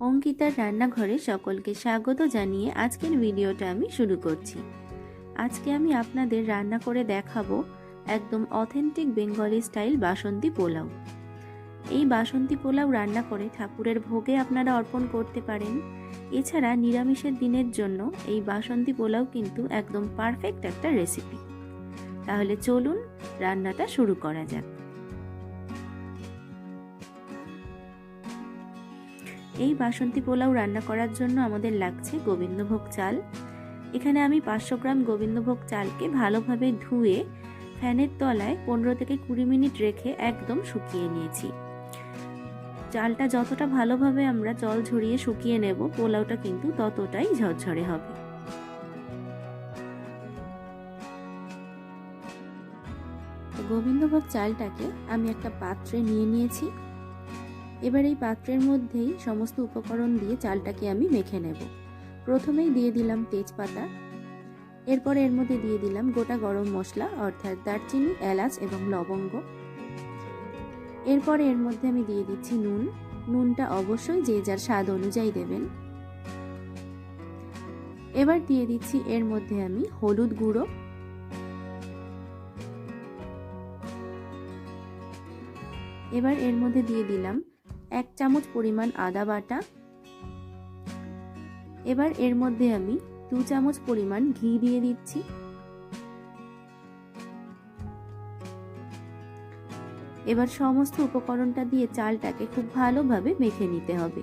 অঙ্কিতার রান্নাঘরে সকলকে স্বাগত জানিয়ে আজকের ভিডিওটা আমি শুরু করছি। আজকে আমি আপনাদের রান্না করে দেখাবো একদম authentic Bengali style Basanti pulao. এই বাসন্তী পোলাও রান্না করে ঠাকুরের ভোগে আপনারা অর্পণ করতে পারেন। এছাড়া নিরামিষের দিনের জন্য এই বাসন্তী পোলাও কিন্তু একদম পারফেক্ট একটা রেসিপি। তাহলে চলুন রান্নাটা শুরু করা যাক। এই বাসন্তী পোলাও রান্না করার জন্য আমাদের লাগছে গোবিন্দভোগ চাল। এখানে আমি পাঁচশো গ্রাম গোবিন্দভোগ চালকে ভালোভাবে ধুয়ে ফ্যানের তলায় পনেরো থেকে কুড়ি মিনিট রেখে একদম শুকিয়ে নিয়েছি। চালটা যতটা ভালোভাবে আমরা জল ঝরিয়ে শুকিয়ে নেব, পোলাওটা কিন্তু ততটাই ঝরঝরে হবে। গোবিন্দভোগ চালটাকে আমি একটা পাত্রে নিয়ে নিয়েছি। এবার এই পাত্রের মধ্যেই সমস্ত উপকরণ দিয়ে চালটাকে আমি মেখে নেব। প্রথমেই দিয়ে দিলাম তেজপাতা। এরপর এর মধ্যে দিয়ে দিলাম গোটা গরম মশলা, অর্থাৎ দারচিনি, এলাচ এবং লবঙ্গ। এরপর এর মধ্যে আমি দিয়ে দিচ্ছি নুন। নুনটা অবশ্যই যে যার স্বাদ অনুযায়ী দেবেন। এবার দিয়ে দিচ্ছি এর মধ্যে আমি হলুদ গুঁড়ো। এবার এর মধ্যে দিয়ে দিলাম এক চামচ পরিমাণ আদা বাটা। এবার এর মধ্যে আমি দু চামচ পরিমাণ ঘি দিয়ে দিচ্ছি। এবার সমস্ত উপকরণটা দিয়ে চালটাকে খুব ভালোভাবে মেখে নিতে হবে।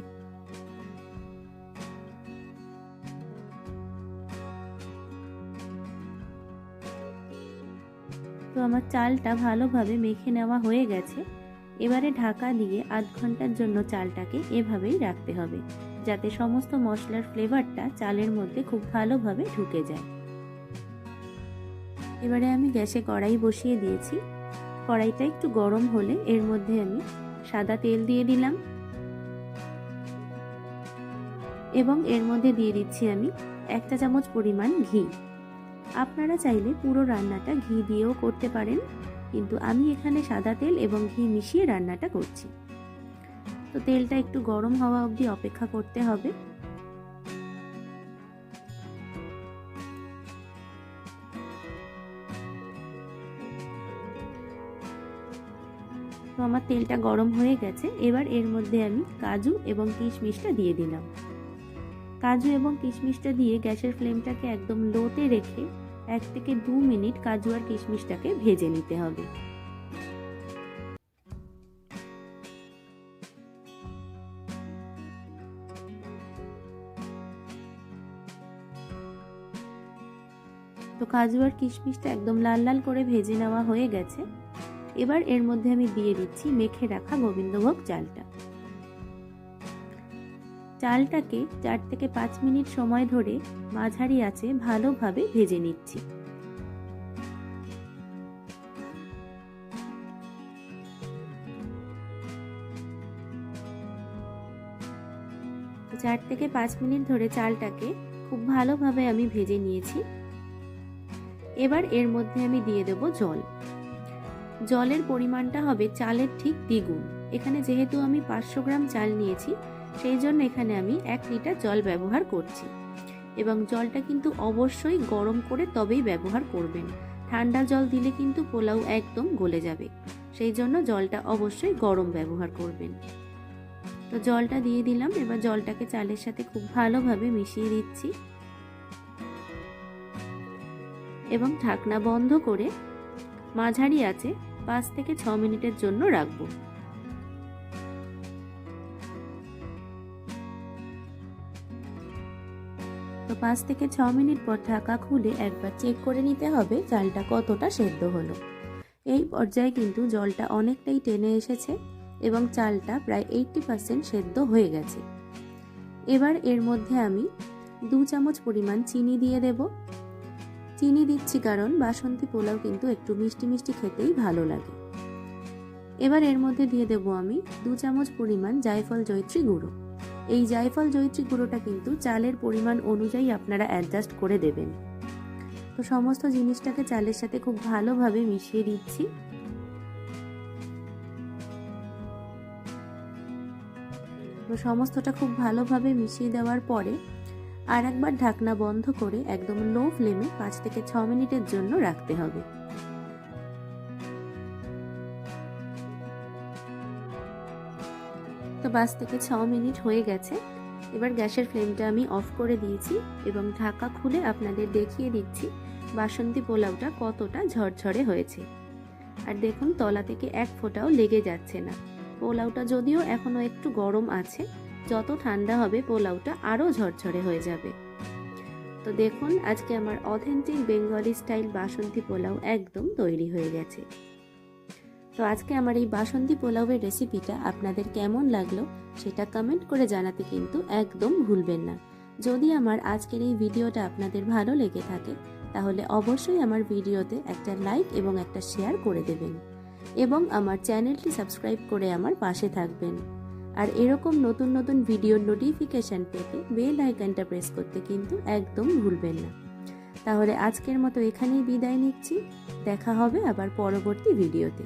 তো আমার চালটা ভালোভাবে মেখে নেওয়া হয়ে গেছে। এবারে ঢাকা দিয়ে আধ ঘণ্টার জন্য চালটাকে এভাবেই রাখতে হবে, যাতে সমস্ত মশলার ফ্লেভারটা চালের মধ্যে খুব ভালোভাবে ঢুকে যায়। এবারে আমি গ্যাসে কড়াই বসিয়ে দিয়েছি। কড়াইটা একটু গরম হলে এর মধ্যে আমি সাদা তেল দিয়ে দিলাম। এবং এর মধ্যে দিয়ে দিচ্ছি আমি একটা চামচ পরিমাণ ঘি। আপনারা চাইলে পুরো রান্নাটা ঘি দিয়েও করতে পারেন। কিন্তু আমি এখানে সাদা তেল এবং ঘি মিশিয়ে রান্নাটা করছি। তো তেলটা একটু গরম হওয়া অবধি অপেক্ষা করতে হবে। তো আমার তেলটা গরম হয়ে গেছে। এবার এর মধ্যে আমি কাজু এবং কিশমিশটা দিয়ে দিলাম। কাজু এবং কিশমিশটা দিয়ে গ্যাসের ফ্লেমটাকে একদম লোতে রেখে এক থেকে দু মিনিট কাজু আর কিশমিশটাকে ভেজে নিতে হবে। তো কাজু আর কিশমিশটা একদম লাল লাল করে ভেজে নেওয়া হয়ে গেছে। এবার এর মধ্যে আমি দিয়ে দিচ্ছি মেখে রাখা গোবিন্দভোগ চালটা। চালটাকে চার থেকে পাঁচ মিনিট সময় ধরে মাঝারি আছে ভালোভাবে ভেজে নিচ্ছি। চার থেকে পাঁচ মিনিট ধরে চালটাকে খুব ভালোভাবে আমি ভেজে নিয়েছি। এবার এর মধ্যে আমি দিয়ে দেব জল। জলের পরিমাণটা হবে চালের ঠিক দ্বিগুণ। এখানে যেহেতু আমি পাঁচশো গ্রাম চাল নিয়েছি সেই জন্য এখানে আমি এক লিটার জল ব্যবহার করছি। এবং জলটা কিন্তু অবশ্যই গরম করে তবেই ব্যবহার করবেন। ঠান্ডা জল দিলে কিন্তু পোলাও একদম গলে যাবে। সেই জন্য জলটা অবশ্যই গরম ব্যবহার করবেন। তো জলটা দিয়ে দিলাম। এবার জলটাকে চালের সাথে খুব ভালোভাবে মিশিয়ে দিচ্ছি। এবং ঢাকনা বন্ধ করে মাঝারি আছে পাঁচ থেকে ছ মিনিটের জন্য রাখব। পাঁচ থেকে ছ মিনিট পর ঢাকা খুলে একবার চেক করে নিতে হবে চালটা কতটা সেদ্ধ হলো। এই পর্যায়ে কিন্তু জলটা অনেকটাই টেনে এসেছে এবং চালটা প্রায় এইটটি পার্সেন্ট সেদ্ধ হয়ে গেছে। এবার এর মধ্যে আমি দু চামচ পরিমাণ চিনি দিয়ে দেব। চিনি দিচ্ছি কারণ বাসন্তী পোলাও কিন্তু একটু মিষ্টি মিষ্টি খেতেই ভালো লাগে। এবার এর মধ্যে দিয়ে দেব আমি দু চামচ পরিমাণ জায়ফল জৈত্রী গুঁড়ো। এই জায়ফল জৈত্রী গুঁড়োটা কিন্তু চালের পরিমাণ অনুযায়ী আপনারা অ্যাডজাস্ট করে দেবেন। তো সমস্ত জিনিসটাকে চালের সাথে খুব ভালোভাবে মিশিয়ে দিচ্ছি। তো সমস্তটা খুব ভালোভাবে মিশিয়ে দেওয়ার পরে আর একবার ঢাকনা বন্ধ করে একদম লো ফ্লেমে পাঁচ থেকে ছ মিনিটের জন্য রাখতে হবে। তো বাস থেকে ছ মিনিট হয়ে গেছে। এবার গ্যাসের ফ্লেমটা আমি অফ করে দিয়েছি এবং ঢাকা খুলে আপনাদের দেখিয়ে দিচ্ছি বাসন্তী পোলাওটা কতটা ঝরঝরে হয়েছে। আর দেখুন, তলা থেকে এক ফোঁটাও লেগে যাচ্ছে না। পোলাওটা যদিও এখনও একটু গরম আছে, যত ঠান্ডা হবে পোলাওটা আরও ঝরঝরে হয়ে যাবে। তো দেখুন, আজকে আমার authentic Bengali style Basanti pulao একদম তৈরি হয়ে গেছে। তো আজকে আমার এই বাসন্তী পোলাওয়ের রেসিপিটা আপনাদের কেমন লাগল সেটা কমেন্ট করে জানাতে কিন্তু একদম ভুলবেন না। যদি আমার আজকের এই ভিডিওটা আপনাদের ভালো লেগে থাকে, তাহলে অবশ্যই আমার ভিডিওতে একটা লাইক এবং একটা শেয়ার করে দেবেন এবং আমার চ্যানেলটি সাবস্ক্রাইব করে আমার পাশে থাকবেন। আর এরকম নতুন নতুন ভিডিওর নোটিফিকেশান পেতে বেল আইকনটা প্রেস করতে কিন্তু একদম ভুলবেন না। তাহলে আজকের মতো এখানেই বিদায় নিচ্ছি, দেখা হবে আবার পরবর্তী ভিডিওতে